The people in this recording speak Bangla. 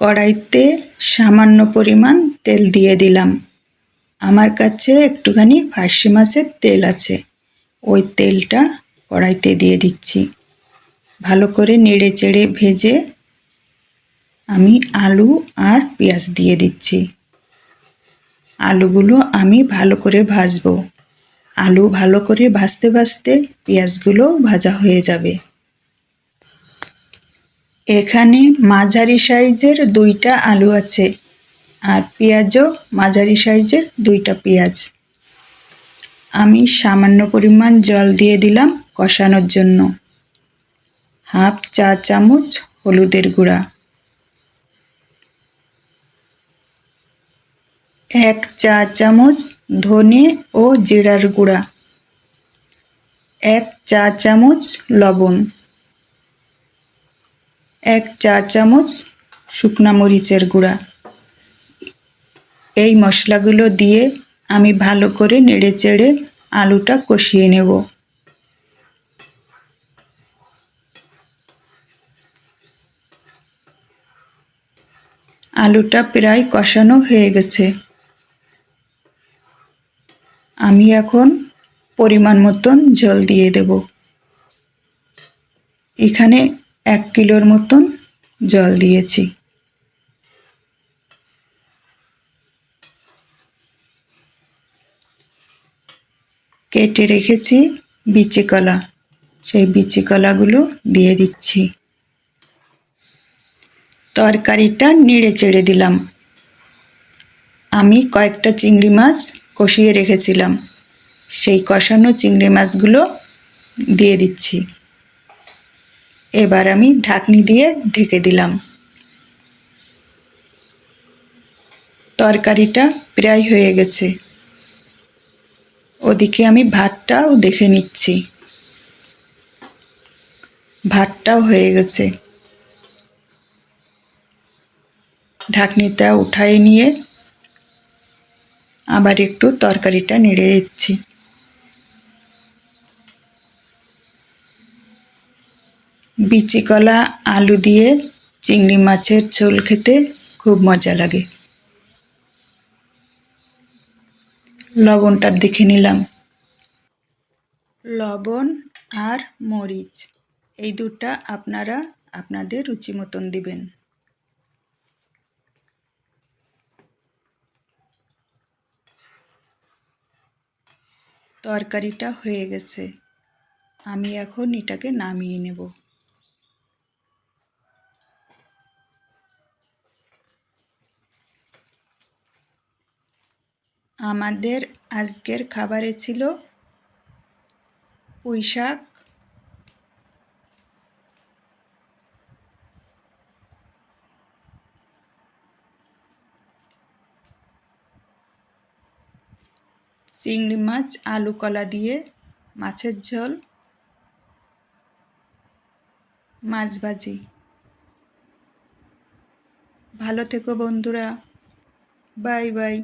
কড়াইতে সামান্য পরিমাণ তেল দিয়ে দিলাম। আমার কাছে একটুখানি ফার্সি মাছের তেল আছে। ওই তেলটা কড়াইতে দিয়ে দিচ্ছি। ভালো করে নেড়ে চেড়ে ভেজে আমি আলু আর পেঁয়াজ দিয়ে দিচ্ছি। আলুগুলো আমি ভালো করে ভাজবো। আলু ভালো করে ভাজতে ভাজতে পেঁয়াজগুলো ভাজা হয়ে যাবে। এখানে মাঝারি সাইজের দুইটা আলু আছে আর পেঁয়াজও মাঝারি সাইজের দুইটা পেঁয়াজ। আমি সামান্য পরিমাণ জল দিয়ে দিলাম কষানোর জন্য। হাফ চা চামচ হলুদের গুঁড়া। এক চা চামচ ধনে ও জিরার গুঁড়া। এক চা চামচ লবণ। এক চা চামচ শুকনা মরিচের গুঁড়া। এই মশলাগুলো দিয়ে আমি ভালো করে নেড়ে চেড়ে আলুটা কষিয়ে নেব। আলুটা প্রায় কষানো হয়ে গেছে। আমি এখন পরিমাণ মতন জল দিয়ে দেব। এখানে এক কিলোর মতন জল দিয়েছি। কেটে রেখেছি বিচি কলা। সেই বিচি কলাগুলো দিয়ে দিচ্ছি। তরকারিটা নেড়ে চেড়ে দিলাম। আমি কয়েকটা চিংড়ি মাছ কষিয়ে রেখেছিলাম। সেই কষানো চিংড়ি মাছগুলো দিয়ে দিচ্ছি। এবার আমি ঢাকনি দিয়ে ঢেকে দিলাম। তরকারিটা প্রায় হয়ে গেছে। ওদিকে আমি ভাতটাও দেখে নিচ্ছি। ভাতটাও হয়ে গেছে। ঢাকনিটা উঠাই নিয়ে আবার একটু তরকারিটা নেড়ে দিচ্ছি। বিচি কলা, আলু দিয়ে চিংড়ি মাছের ঝোল খেতে খুব মজা লাগে। লবণটা দেখে নিলাম। লবণ আর মরিচ, এই দুটা আপনারা আপনাদের রুচি মতন দিবেন। তরকারিটা হয়ে গেছে। আমি এখন এটাকে নামিয়ে নেব। আমাদের আজকের খাবারে ছিল পুঁই শাক চিংড়ি মাছ, আলু কলা দিয়ে মাছের ঝোল, মাছ ভাজি। ভালো থেকো বন্ধুরা। Bye bye.